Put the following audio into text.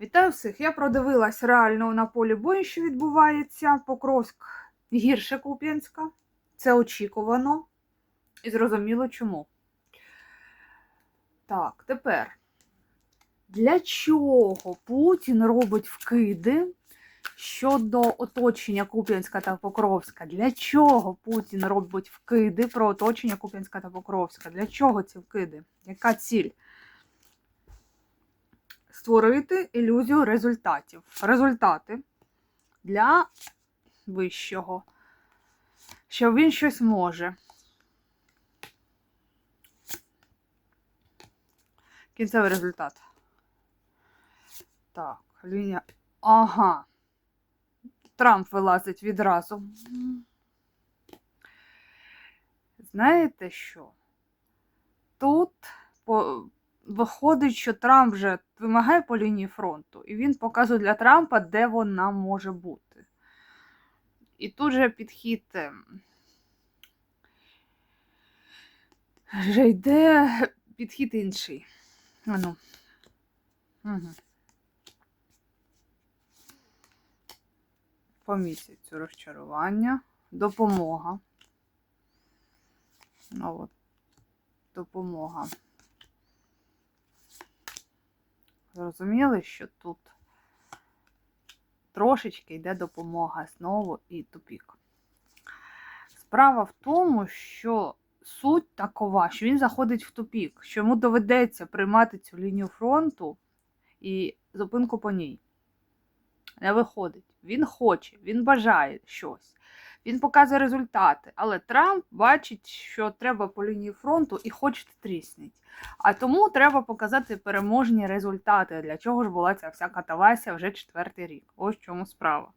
Вітаю всіх! Я продивилась реально на полі бою, що відбувається. Покровськ гірше Куп'янська. Це очікувано. І зрозуміло чому. Так, тепер. Для чого Путін робить вкиди щодо оточення Куп'янська та Покровська? Для чого Путін робить вкиди про оточення Куп'янська та Покровська? Для чого ці вкиди? Яка ціль? Створити ілюзію результатів. Результати для вищого, що він щось може. Кінцевий результат. Так, лінія. Ага. Трамп вилазить відразу. Знаєте що? Тут по виходить, що Трамп вже вимагає по лінії фронту, і він показує для Трампа, де вона може бути. І тут же підхід ем, вже йде підхід інший. Ану. Угу. По місяцю розчарування, допомога. Ну, от. Допомога. Зрозуміли, що тут трошечки йде допомога знову і тупік. Справа в тому, що суть такова, що він заходить в тупік, що йому доведеться приймати цю лінію фронту і зупинку по ній. Не виходить. Він хоче, він бажає щось. Він показує результати, але Трамп бачить, що треба по лінії фронту і хоче трісніть. А тому треба показати переможні результати. Для чого ж була ця вся катавася вже четвертий рік. Ось в чому справа.